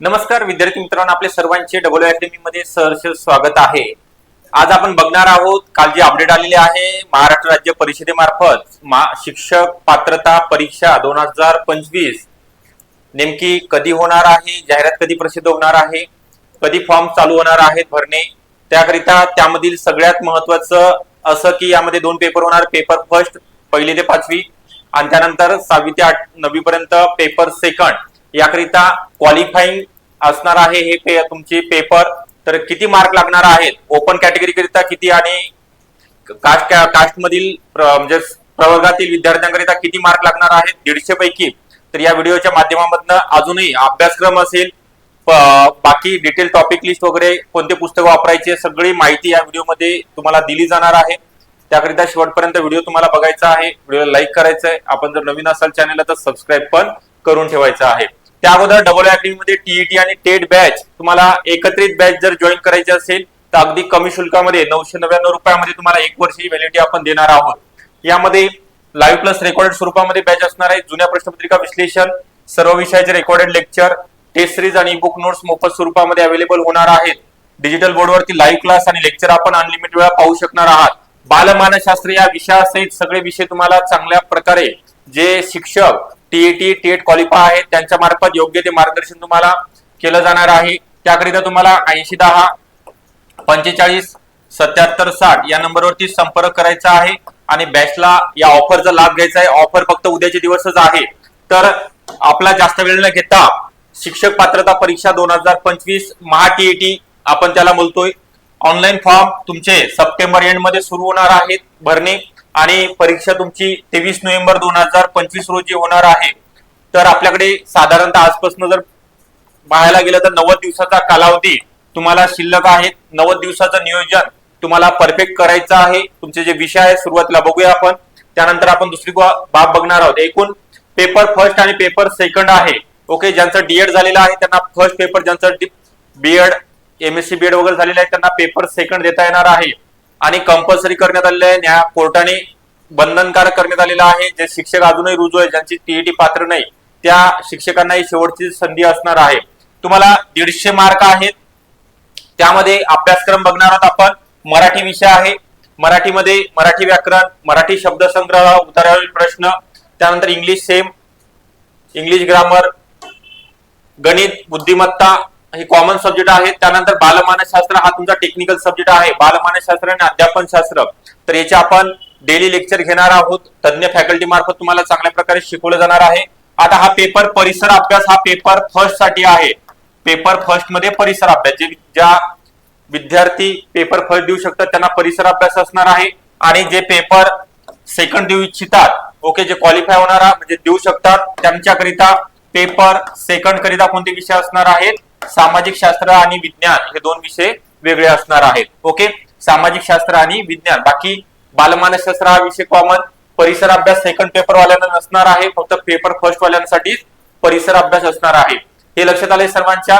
नमस्कार विद्यार्थी मित्रांनो आपले सर्वांचे डबल अकॅडमी मध्ये सहर्ष स्वागत आहे. आज आपण बघणार आहोत काल जे अपडेट आलेली आहे महाराष्ट्र राज्य परिषदेमार्फत मा- शिक्षक पात्रता परीक्षा दोन हजार पंचवीस नेमकी कधी होणार आहे जाहिरात कधी प्रसिद्ध होणार आहे कधी फॉर्म चालू होणार आहेत भरणे त्याकरिता त्यामधील सगळ्यात महत्वाचं असं की यामध्ये दोन पेपर होणार पेपर फर्स्ट पहिली ते पाचवी आणि त्यानंतर सहावी ते आठ नववी पर्यंत पेपर सेकंड याकरिता क्वालिफाईंग असणार आहे हे पे, तुमचे पेपर तर किती मार्क लागणार आहेत? ओपन कॅटेगरी करिता किती आणि कास्ट कास्ट मधील प्र- म्हणजे प्रवर्गातील विद्यार्थ्यांकरिता किती मार्क लागणार आहेत? दीडशे पैकी. तर या व्हिडिओच्या माध्यमामधनं अजूनही अभ्यासक्रम असेल बाकी डिटेल टॉपिक लिस्ट वगैरे कोणते पुस्तक वापरायचे सगळी माहिती या व्हिडिओमध्ये तुम्हाला दिली जाणार आहे. त्याकरिता शेवटपर्यंत व्हिडिओ तुम्हाला बघायचा आहे. व्हिडिओला लाईक करायचा आहे आपण जर नवीन असाल चॅनलला तर सबस्क्राईब पण करून ठेवायचं आहे. त्या अगोदर डबल अकॅडमीमध्ये टीईटी आणि टेट बॅच तुम्हाला एकत्रित बॅच जर जॉईन करायची असेल तर अगदी कमी शुल्कामध्ये नऊशे नव्याण्णव रुपयामध्ये तुम्हाला एक वर्षी व्हॅलिडिटी आपण देणार आहोत. यामध्ये लाईव्ह प्लस रेकॉर्डेड स्वरूपामध्ये बॅच असणार आहे. जुन्या प्रश्नपत्रिका विश्लेषण सर्व विषयाचे रेकॉर्डेड लेक्चर टेस्ट सिरीज आणि बुक नोट्स मोफत स्वरूपामध्ये अवेलेबल होणार आहेत. डिजिटल बोर्डवरती लाईव्ह क्लास आणि लेक्चर आपण अनलिमिटेड वेळा पाहू शकणार आहात. बालमानसशास्त्र या विषयासहित सगळे विषय तुम्हाला चांगल्या प्रकारे जे शिक्षक टीईटी टेट क्वालिफाय आहेत. त्यांच्या मार्फत योग्य ते मार्गदर्शन तुम्हाला केलं जाणार आहे. त्याकरिता तुम्हाला ऐंशी दहा पंचेचाळीस सत्याहत्तर साठ या नंबरवरती संपर्क करायचा आहे. आणि बॅचला या ऑफरचा लाभ घ्यायचा आहे. ऑफर फक्त उद्याचे दिवसच आहे. तर आपला जास्त वेळ न घेता शिक्षक पात्रता परीक्षा दोन हजार पंचवीस महा टीईटी आपण त्याला बोलतोय. ऑनलाईन फॉर्म तुमचे सप्टेंबर एंडमध्ये सुरू होणार आहेत. भरणे आणि परीक्षा तुमची तेवीस नोव्हेंबर दोन हजार पंचवीस रोजी होणार आहे. तर आपल्याकडे साधारणतः आजपासून जर पाहायला गेलं तर नव्वद दिवसाचा कालावधी तुम्हाला शिल्लक आहे. नव्वद दिवसाचं नियोजन तुम्हाला परफेक्ट करायचं आहे. तुमचे जे विषय आहे सुरुवातीला बघूया आपण. त्यानंतर आपण दुसरी बाब बघणार आहोत. एकूण पेपर फर्स्ट आणि पेपर सेकंड आहे. ओके ज्यांचं डीएड झालेलं आहे त्यांना फर्स्ट पेपर ज्यांचं बीएड एमएससी बीएड वगैरे झालेलं आहे त्यांना पेपर सेकंड देता येणार आहे. आणि कंपल्सरी करण्यात आलेलं आहे. न्याय कोर्टाने बंधनकारक करण्यात आलेलं आहे. जे शिक्षक अजूनही रुजू आहे ज्यांची टीईटी पात्र नाही त्या शिक्षकांना ही शेवटची संधी असणार आहे. तुम्हाला दीडशे मार्क आहेत. त्यामध्ये अभ्यासक्रम बघणार आहोत आपण. मराठी विषय आहे. मराठीमध्ये मराठी व्याकरण मराठी शब्दसंग्रह उतारावरील प्रश्न त्यानंतर इंग्लिश सेम इंग्लिश ग्रामर गणित बुद्धिमत्ता हे कॉमन सब्जेक्ट आहेत. त्यानंतर बालमानसशास्त्र हा तुमचा टेक्निकल सब्जेक्ट आहे. बालमानसशास्त्र आणि अध्यापन शास्त्र. तर याचे आपण डेली लेक्चर घेणार आहोत. तज्ञ फॅकल्टी मार्फत तुम्हाला चांगल्या प्रकारे शिकवलं जाणार आहे. आता हा पेपर परिसर अभ्यास हा पेपर फर्स्टसाठी आहे. पेपर फर्स्टमध्ये परिसर अभ्यास. जे ज्या विद्यार्थी पेपर फर्स्ट देऊ शकतात त्यांना परिसर अभ्यास असणार आहे. आणि जे पेपर सेकंड देऊ इच्छितात ओके जे क्वालिफाय होणार म्हणजे देऊ शकतात त्यांच्याकरिता पेपर सेकंड करिता कोणते विषय असणार आहेत? सामाजिक शास्त्र आणि विज्ञान हे दोन विषय वेगळे असणार आहेत. ओके सामाजिक शास्त्र आणि विज्ञान. बाकी बालमानसशास्त्र हा विषय कॉमन परिसर अभ्यास सेकंड पेपर वाल्यांना नसणार आहे. फक्त पेपर फर्स्ट वाल्यांसाठीच परिसर अभ्यास असणार आहे. हे लक्षात आले सर्वांच्या?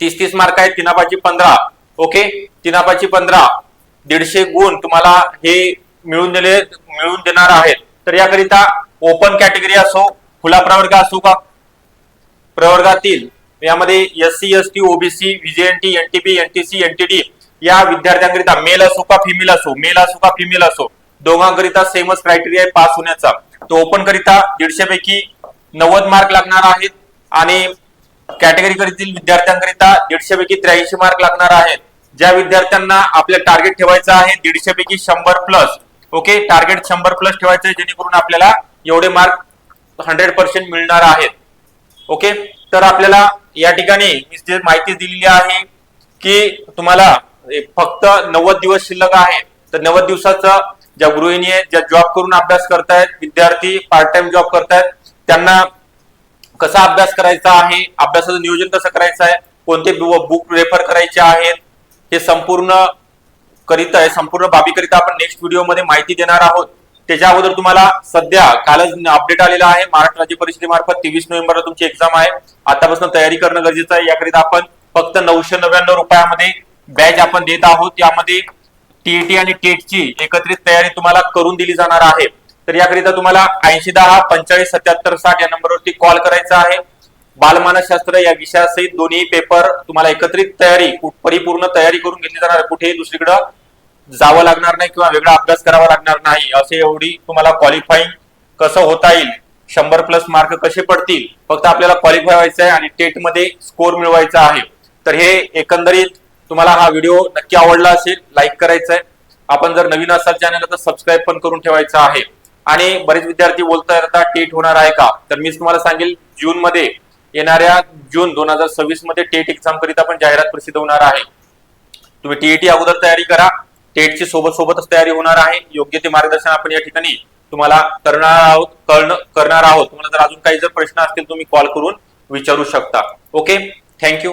तीस तीस मार्क आहेत. तिनापाची पंधरा. ओके तिनापाची पंधरा. दीडशे गुण तुम्हाला हे मिळून दिले मिळून देणार आहेत. तर याकरिता ओपन कॅटेगरी असो खुला प्रवर्ग असो का? प्रवर्गातील यामध्ये S C S T OBC VJNT NTB NTC NTD या विद्यार्थ्यांकरिता मेल असो का फिमेल असो मेल असो का फिमेल असो दोघांकरिता सेमच क्रायटेरिया आहे पास होण्याचा. तो ओपन करिता दीडशे पैकी नव्वद मार्क लागणार आहेत आणि कॅटेगरी करीतील विद्यार्थ्यांकरिता दीडशे पैकी त्र्याऐंशी मार्क लागणार आहेत. ज्या विद्यार्थ्यांना आपलं टार्गेट ठेवायचं आहे दीडशे पैकी शंभर प्लस ओके टार्गेट शंभर प्लस ठेवायचं आहे जेणेकरून आपल्याला एवढे मार्क हंड्रेड पर्सेंट मिळणार आहेत. ओके तर आपल्याला या ठिकाणी मी जे माहिती दिलेली आहे की तुम्हाला एक फक्त नव्वद दिवस शिल्लक आहे. तर नव्वद दिवसाचा ज्या गृहिणी आहेत ज्या जॉब करून अभ्यास करतायत विद्यार्थी पार्ट टाइम जॉब करतायत त्यांना कसा अभ्यास करायचा आहे अभ्यासाचं नियोजन कसं करायचं आहे कोणते बुक रेफर करायचे आहेत हे संपूर्ण करीता आहे संपूर्ण बाबीकरिता आपण नेक्स्ट व्हिडिओमध्ये माहिती देणार आहोत. त्याच्या अगोदर तुम्हाला सध्या कालच अपडेट आलेला आहे. महाराष्ट्र राज्य परिषदेमार्फत तेवीस नोव्हेंबरला तुमची एक्झाम आहे. आतापासून तयारी करणं गरजेचं आहे. याकरिता आपण फक्त नऊशे नव्याण्णव रुपयामध्ये बॅच आपण देत आहोत. यामध्ये टीईटी आणि टेटची एकत्रित तयारी तुम्हाला करून दिली जाणार आहे. तर याकरिता तुम्हाला ऐंशी दहा पंचाळीस सत्याहत्तर साठ या नंबरवरती कॉल करायचा आहे. बालमानसशास्त्र या विषयासहित दोन्ही पेपर तुम्हाला एकत्रित तयारी परिपूर्ण तयारी करून घेतली जाणार कुठेही दुसरीकडं जावं लागणार नाही किंवा वेगळा अभ्यास करावा लागणार नाही असे एवढी तुम्हाला क्वालिफाईंग कसं होता येईल शंभर प्लस मार्क कसे पडतील फक्त आपल्याला क्वालिफाय व्हायचं आहे आणि टेटमध्ये स्कोर मिळवायचा आहे. तर हे एकंदरीत तुम्हाला हा व्हिडिओ नक्की आवडला असेल लाईक करायचा आहे. आपण जर नवीन असाल चॅनलला तर सबस्क्राईब पण करून ठेवायचं आहे. आणि बरेच विद्यार्थी बोलता आता टेट होणार आहे का? तर मी तुम्हाला सांगेल जून मध्ये येणाऱ्या जून दोन हजार सव्वीसमध्ये टेट एक्झाम करिता पण जाहिरात प्रसिद्ध होणार आहे. तुम्ही टीईटी अगोदर तयारी करा. टेटची सोबत सोबतच तयारी होणार आहे. योग्य ते मार्गदर्शन आपण या ठिकाणी तुम्हाला करणार आहोत कळण- करणार आहोत. तुम्हाला जर अजून काही जर प्रश्न असतील तुम्ही कॉल करून विचारू शकता. ओके? थँक्यू